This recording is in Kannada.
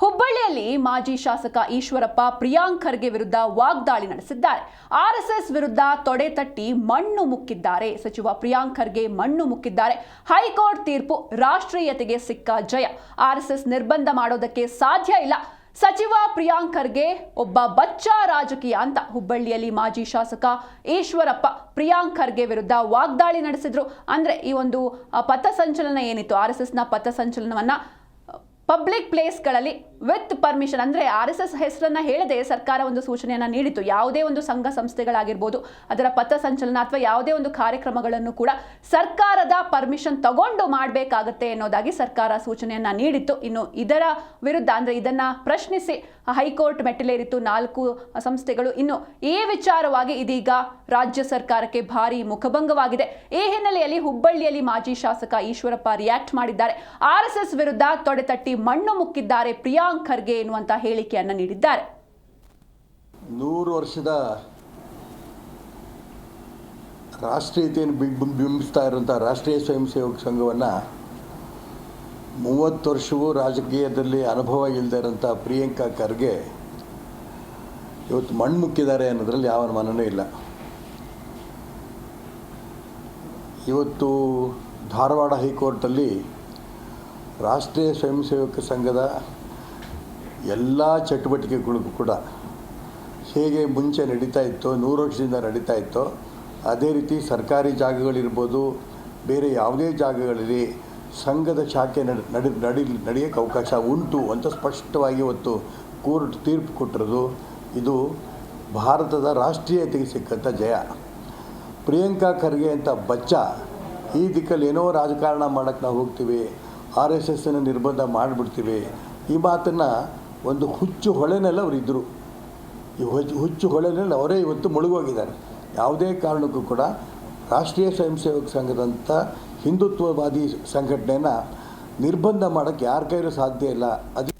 ಹುಬ್ಬಳ್ಳಿಯಲ್ಲಿ ಮಾಜಿ ಶಾಸಕ ಈಶ್ವರಪ್ಪ ಪ್ರಿಯಾಂಕ್ ಖರ್ಗೆ ವಿರುದ್ಧ ವಾಗ್ದಾಳಿ ನಡೆಸಿದ್ದಾರೆ. ಆರ್ಎಸ್ಎಸ್ ವಿರುದ್ಧ ತೊಡೆ ತಟ್ಟಿ ಮಣ್ಣು ಮುಕ್ಕಿದ್ದಾರೆ. ಸಚಿವ ಪ್ರಿಯಾಂಕ್ ಖರ್ಗೆ ಮಣ್ಣು ಮುಕ್ಕಿದ್ದಾರೆ. ಹೈಕೋರ್ಟ್ ತೀರ್ಪು ರಾಷ್ಟ್ರೀಯತೆಗೆ ಸಿಕ್ಕ ಜಯ. ಆರ್ಎಸ್ಎಸ್ ನಿರ್ಬಂಧ ಮಾಡೋದಕ್ಕೆ ಸಾಧ್ಯ ಇಲ್ಲ. ಸಚಿವ ಪ್ರಿಯಾಂಕ್ ಖರ್ಗೆ ಒಬ್ಬ ಬಚ್ಚ ರಾಜಕೀಯ ಅಂತ ಹುಬ್ಬಳ್ಳಿಯಲ್ಲಿ ಮಾಜಿ ಶಾಸಕ ಈಶ್ವರಪ್ಪ ಪ್ರಿಯಾಂಕ್ ಖರ್ಗೆ ವಿರುದ್ಧ ವಾಗ್ದಾಳಿ ನಡೆಸಿದ್ರು. ಅಂದ್ರೆ ಈ ಒಂದು ಪಥಸಂಚಲನ ಏನಿತ್ತು? ಆರ್ ಎಸ್ ಎಸ್ನ ಪಥಸಂಚಲನವನ್ನ ಪಬ್ಲಿಕ್ ಪ್ಲೇಸ್ಗಳಲ್ಲಿ ವಿತ್ ಪರ್ಮಿಷನ್ ಅಂದರೆ ಆರ್ ಎಸ್ ಎಸ್ ಹೆಸರನ್ನು ಹೇಳದೆ ಸರ್ಕಾರ ಒಂದು ಸೂಚನೆಯನ್ನು ನೀಡಿತು ಯಾವುದೇ ಒಂದು ಸಂಘ ಸಂಸ್ಥೆಗಳಾಗಿರ್ಬೋದು, ಅದರ ಪಥಸಂಚಲನ ಅಥವಾ ಯಾವುದೇ ಒಂದು ಕಾರ್ಯಕ್ರಮಗಳನ್ನು ಕೂಡ ಸರ್ಕಾರದ ಪರ್ಮಿಷನ್ ತಗೊಂಡು ಮಾಡಬೇಕಾಗತ್ತೆ ಅನ್ನೋದಾಗಿ ಸರ್ಕಾರ ಸೂಚನೆಯನ್ನು ನೀಡಿತ್ತು. ಇನ್ನು ಇದರ ವಿರುದ್ಧ ಅಂದರೆ ಇದನ್ನ ಪ್ರಶ್ನಿಸಿ ಹೈಕೋರ್ಟ್ ಮೆಟ್ಟಿಲೇರಿತ್ತು. ನಾಲ್ಕು ಸಂಸ್ಥೆಗಳು ಇನ್ನು ಈ ವಿಚಾರವಾಗಿ ಇದೀಗ ರಾಜ್ಯ ಸರ್ಕಾರಕ್ಕೆ ಭಾರಿ ಮುಖಭಂಗವಾಗಿದೆ. ಈ ಹಿನ್ನೆಲೆಯಲ್ಲಿ ಹುಬ್ಬಳ್ಳಿಯಲ್ಲಿ ಮಾಜಿ ಶಾಸಕ ಈಶ್ವರಪ್ಪ ರಿಯಾಕ್ಟ್ ಮಾಡಿದ್ದಾರೆ. ಆರ್ ಎಸ್ ಎಸ್ ವಿರುದ್ಧ ತೊಡೆತಟ್ಟಿ ಮಣ್ಣು ಮುಕ್ಕಿದ್ದಾರೆ ಪ್ರಿಯಾಂಕ್ ಖರ್ಗೆ ಎನ್ನುವಂಥ ಹೇಳಿಕೆಯನ್ನು ನೀಡಿದ್ದಾರೆ. ನೂರು ವರ್ಷದ ರಾಷ್ಟ್ರೀಯತೆಯನ್ನು ಬಿಂಬಿಸ್ತಾ ಇರುವಂಥ ರಾಷ್ಟ್ರೀಯ ಸ್ವಯಂ ಸೇವಕ ಸಂಘವನ್ನು ಮೂವತ್ತು ವರ್ಷವೂ ರಾಜಕೀಯದಲ್ಲಿ ಅನುಭವ ಇಲ್ಲದೆ ಇರೋಂಥ ಪ್ರಿಯಾಂಕಾ ಖರ್ಗೆ ಇವತ್ತು ಮಣ್ಣು ಮುಕ್ಕಿದ್ದಾರೆ ಅನ್ನೋದ್ರಲ್ಲಿ ಯಾವ ಮನನೂ ಇಲ್ಲ. ಇವತ್ತು ಧಾರವಾಡ ಹೈಕೋರ್ಟಲ್ಲಿ ರಾಷ್ಟ್ರೀಯ ಸ್ವಯಂ ಸೇವಕ ಸಂಘದ ಎಲ್ಲ ಚಟುವಟಿಕೆಗಳಿಗೂ ಕೂಡ ಹೇಗೆ ಮುಂಚೆ ನಡೀತಾ ಇತ್ತೋ, ನೂರು ವರ್ಷದಿಂದ ನಡೀತಾ ಇತ್ತೋ, ಅದೇ ರೀತಿ ಸರ್ಕಾರಿ ಜಾಗಗಳಿರ್ಬೋದು, ಬೇರೆ ಯಾವುದೇ ಜಾಗಗಳಲ್ಲಿ ಸಂಘದ ಶಾಖೆ ನಡೆ, ನಡಿ ನಡಿ, ನಡೆಯೋಕ್ಕೆ ಅವಕಾಶ ಉಂಟು ಅಂತ ಸ್ಪಷ್ಟವಾಗಿ ಇವತ್ತು ಕೋರ್ಟ್ ತೀರ್ಪು ಕೊಟ್ಟಿರೋದು. ಇದು ಭಾರತದ ರಾಷ್ಟ್ರೀಯತೆಗೆ ಸಿಕ್ಕಂಥ ಜಯ. ಪ್ರಿಯಾಂಕಾ ಖರ್ಗೆ ಅಂತ ಬಚ್ಚ, ಈ ದಿಕ್ಕಲ್ಲಿ ಏನೋ ರಾಜಕಾರಣ ಮಾಡೋಕ್ಕೆ ನಾವು ಹೋಗ್ತೀವಿ. ಆರ್ ಎಸ್ ಎಸ್ಸನ್ನು ನಿರ್ಬಂಧ ಮಾಡಿಬಿಡ್ತೀವಿ. ಈ ಮಾತನ್ನು ಒಂದು ಹುಚ್ಚು ಹೊಳೆನಲ್ಲಿ ಅವರಿದ್ದರು ಈ ಹುಚ್ಚು ಹುಚ್ಚು ಹೊಳೆನಲ್ಲಿ ಅವರೇ ಇವತ್ತು ಮುಳುಗೋಗಿದ್ದಾರೆ. ಯಾವುದೇ ಕಾರಣಕ್ಕೂ ಕೂಡ ರಾಷ್ಟ್ರೀಯ ಸ್ವಯಂ ಸೇವಕ ಸಂಘದಂಥ ಹಿಂದುತ್ವವಾದಿ ಸಂಘಟನೆಯನ್ನು ನಿರ್ಬಂಧ ಮಾಡೋಕ್ಕೆ ಯಾರ ಕೈಲೂ ಸಾಧ್ಯ ಇಲ್ಲ. ಅದು